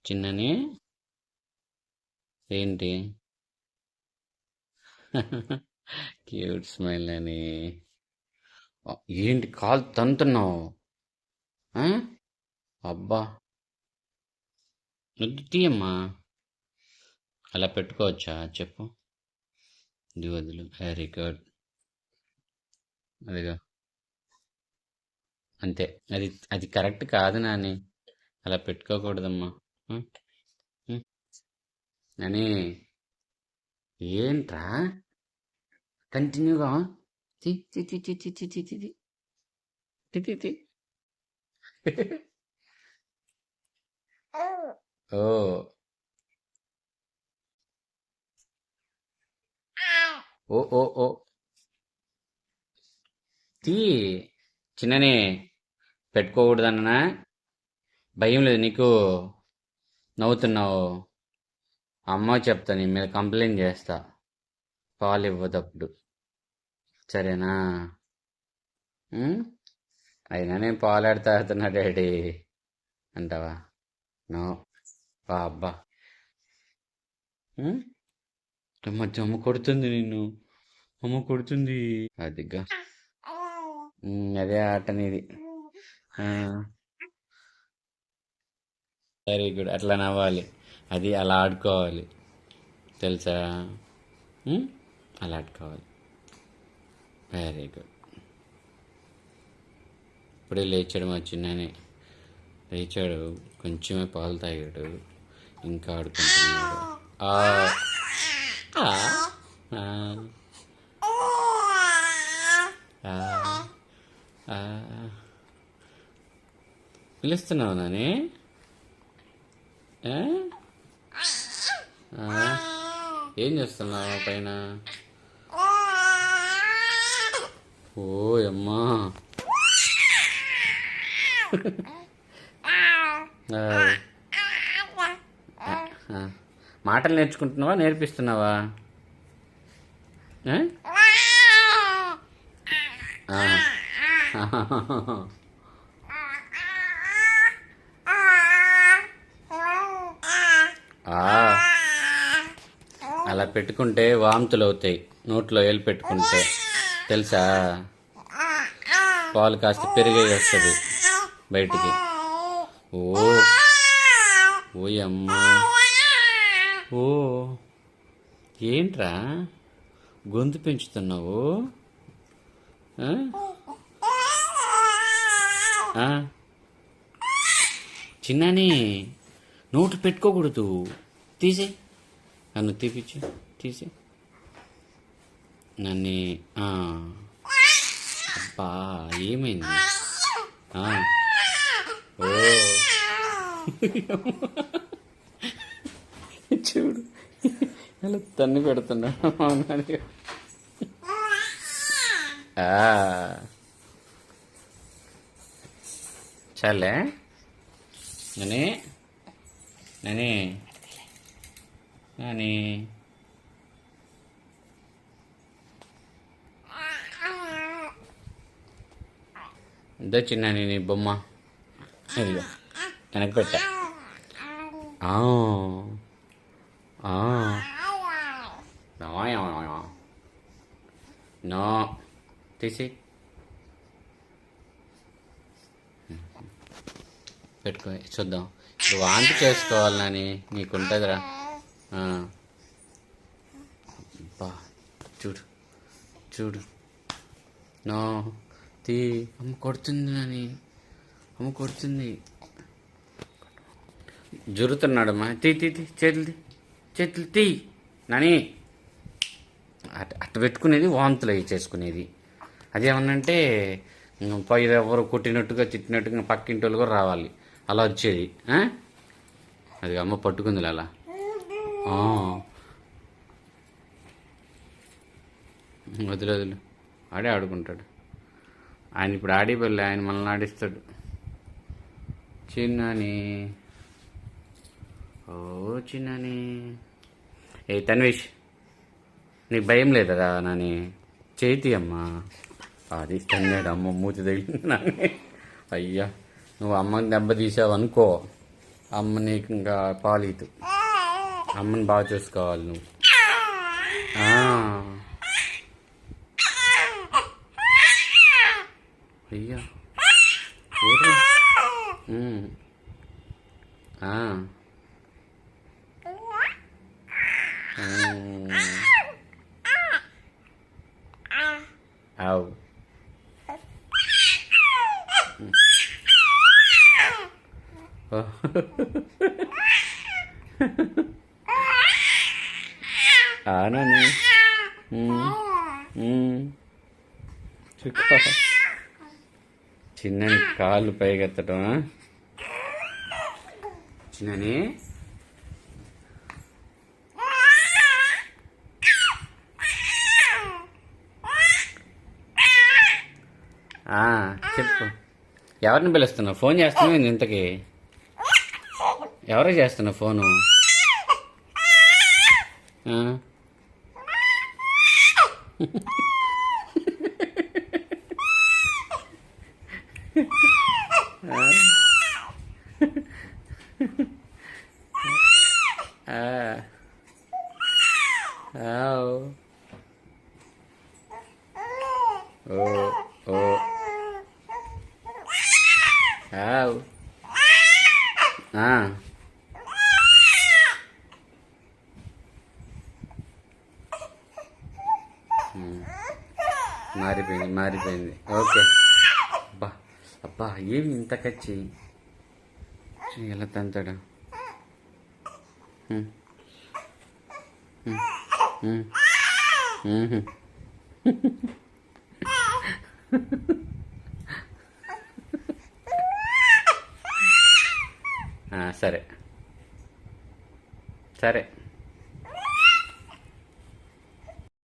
చిన్నని? ఏంటి? Cute smile అని. ఏంటి కాలు తంతున్నావు? అబ్బా. నువ్వు తీయమ్మా అలా పెట్టుకోవచ్చా? చెప్పు. ఇది వదులు. వెరీ గుడ్ అదిగా. అంతే. అది అది కరెక్ట్ కాదు నాని. అలా పెట్టుకోకూడదమ్మా. అని ఏంట్రా? కంటిన్యూగా? ఓ. ఓ ఓ ఓ. తీ చిన్ననే పెట్టుకోకూడదన్నా భయం లేదు నీకు. నవ్వుతున్నావు. అమ్మ చెప్తా నీ మీద కంప్లైంట్ చేస్తా. పాలు ఇవ్వదప్పుడు. సరేనా? అయినా నేను పాలు తాగుతున్నా డాడీ. అంటావా? నో. వా అబ్బా. ఉం? అమ్మ కొడుతుంది నిన్ను. అమ్మ కొడుతుంది. అదిగా. అదే ఆట నీది. వెరీ గుడ్ అట్లా నవ్వాలి. అది అలా ఆడుకోవాలి. తెలుసా? అలా ఆడుకోవాలి. వెరీ గుడ్ ఇప్పుడే లేచాడు మా చిన్ననే. లేచాడు. కొంచెమే పాలు తాగాడు. ఇంకా ఆడుకుంటున్నాడు. పిలుస్తున్నావు నాని? ఏం? చేస్తున్నావు పైన? ఓయమ్మా మాటలు నేర్చుకుంటున్నావా నేర్పిస్తున్నావా? ఆ. అలా పెట్టుకుంటే వాంతులు అవుతాయి. నోట్లో ఏలు పెట్టుకుంటే. తెలుసా? పాలు కాస్త పెరిగే వస్తుంది బయటికి. ఓ. ఓయమ్మా. ఓ. ఏంట్రా? గొంతు పెంచుతున్నావు? ఆ? చిన్నని. నోటు పెట్టుకోకూడదు. తీసే. నన్ను తీపిచ్చు. తీసే. నన్ను అబ్బా ఏమైంది? ఆ. ఓ. చూడు. అలా తన్ని పెడుతున్నా అవునాడు. ఆ. Nah ini. Nah ini. Ada cina ini bema. Iya. Kena kota. Ah. Ah. Nah, ya, ya, ya. No. Tisi. Betul, sudah. నువ్వు వాంతి చేసుకోవాలి నాని నీకుంటుందిరా. బా అబ్బా చూడు చూడు. నో తీ అమ్మ కొడుతుంది నాని అమ్మ కొడుతుంది. జురుతున్నాడమ్మా. తీ తీ తీ చేతులు తీ చేతులు తీ నాని. అట్ అట్ట పెట్టుకునేది వాంతులు అవి చేసుకునేది. అదేమన్నంటే పై ఎవరు కొట్టినట్టుగా తిట్టినట్టుగా పక్కింటి వాళ్ళు కూడా రావాలి. అలా వచ్చేది అది అమ్మ పట్టుకుంది అలా వదిలి వదిలే వదిలే. ఆడే ఆడుకుంటాడు. ఆయన ఇప్పుడు ఆడి ఆయన మనల్ని ఆడిస్తాడు. చిన్నని. ఓ చిన్నని. ఏ తన్విష్ నీకు భయం లేదా నాని? చేతి అమ్మా. అది తన్నాడు అమ్మ మూతి తగిలింది నాని. అయ్యా. నువ్వు అమ్మని దెబ్బ తీసావు అనుకో అమ్మ నీకు ఇంకా పాలీదు. అమ్మని బాగా చూసుకోవాలి నువ్వు. అయ్యా. ఆ. అవు ఆనని చిన్నని కాళ్ళు పైకెత్తడం చిన్నని. చెప్పు. ఎవరిని పిలుస్తున్నావు? ఫోన్ చేస్తున్నావు ఇంతకీ ఇంతకి? ఎవరికి చేస్తున్నా ఫోను ఆవ్. ఓ ఓ ఆవ్. ఆ. మారిపోయింది మారిపోయింది. ఓకే. అబ్బా అబ్బా ఏమి ఇంత కచ్చి? ఎలా తంతాడు? సరే. సరే.